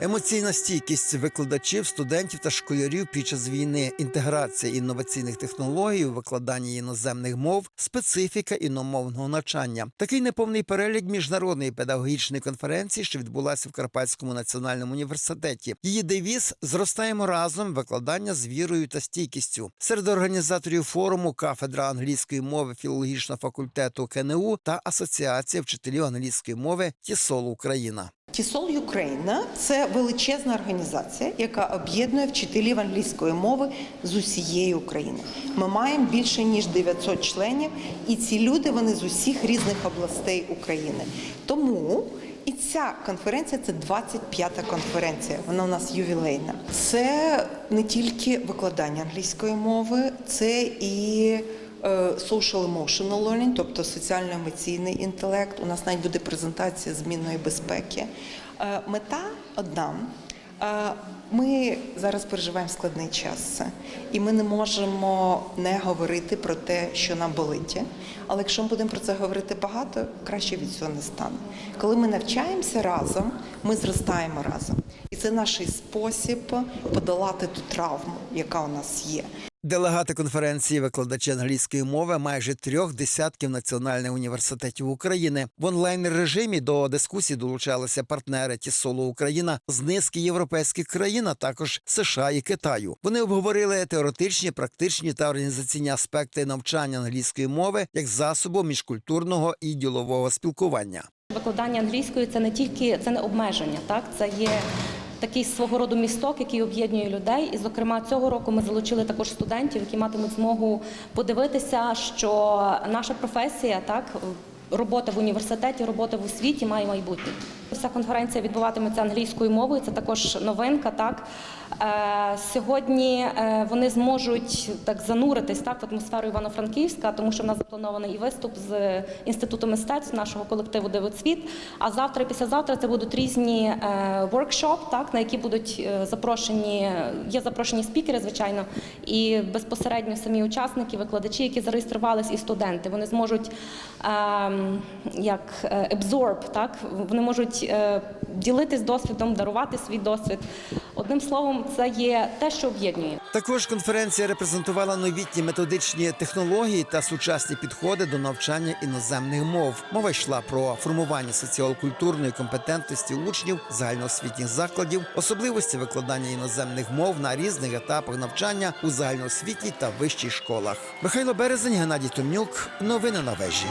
Емоційна стійкість викладачів, студентів та школярів під час війни, інтеграція інноваційних технологій у викладанні іноземних мов, специфіка іномовного навчання. Такий неповний перелік міжнародної педагогічної конференції, що відбулася в Карпатському національному університеті. Її девіз зростаємо разом. Викладання з вірою та стійкістю. Серед організаторів форуму кафедра англійської мови філологічного факультету КНУ та Асоціація вчителів англійської мови Тісол Україна. Тісол Україна це величезна організація, яка об'єднує вчителів англійської мови з усієї України. Ми маємо більше ніж 900 членів, і ці люди вони з усіх різних областей України. Тому і ця конференція це 25-та конференція. Вона у нас ювілейна. Це не тільки викладання англійської мови, це і social emotional learning, тобто соціально-емоційний інтелект. У нас навіть буде презентація змінної безпеки. Е, Мета одна. Е, Ми зараз переживаємо складний час, і ми не можемо не говорити про те, що нам болить. Але якщо ми будемо про це говорити багато, краще від цього не стане. Коли ми навчаємося разом, ми зростаємо разом, і це наш спосіб подолати ту травму, яка у нас є. Делегати конференції викладачі англійської мови майже трьох десятків національних університетів України. В онлайн режимі до дискусії долучалися партнери Тісолу Україна з низки європейських країн, а також США і Китаю. Вони обговорили теоретичні, практичні та організаційні аспекти навчання англійської мови як засобу міжкультурного і ділового спілкування. Викладання англійської це не тільки це не обмеження, так це є такий свого роду місток, який об'єднує людей. І, зокрема, цього року ми залучили також студентів, які матимуть змогу подивитися, що наша професія, так робота в університеті, робота в освіті має майбутнє. Вся конференція відбуватиметься англійською мовою. Це також новинка. Так е, сьогодні е, вони зможуть так зануритись так в атмосферу Івано-Франківська, тому що в нас запланований і виступ з інституту мистецтв нашого колективу Дивоцвіт. А завтра і післязавтра це будуть різні е, воркшоп, так на які будуть запрошені. Є запрошені спікери, звичайно, і безпосередньо самі учасники, викладачі, які зареєструвались, і студенти. Вони зможуть ем, як absorb, так вони можуть е, ділитись досвідом, дарувати свій досвід. Одним словом, це є те, що об'єднує. Також конференція репрезентувала новітні методичні технології та сучасні підходи до навчання іноземних мов. Мова йшла про формування соціокультурної компетентності учнів загальноосвітніх закладів, особливості викладання іноземних мов на різних етапах навчання у загальноосвітній та вищій школах. Михайло Березень, Геннадій Томнюк. Новини на вежі.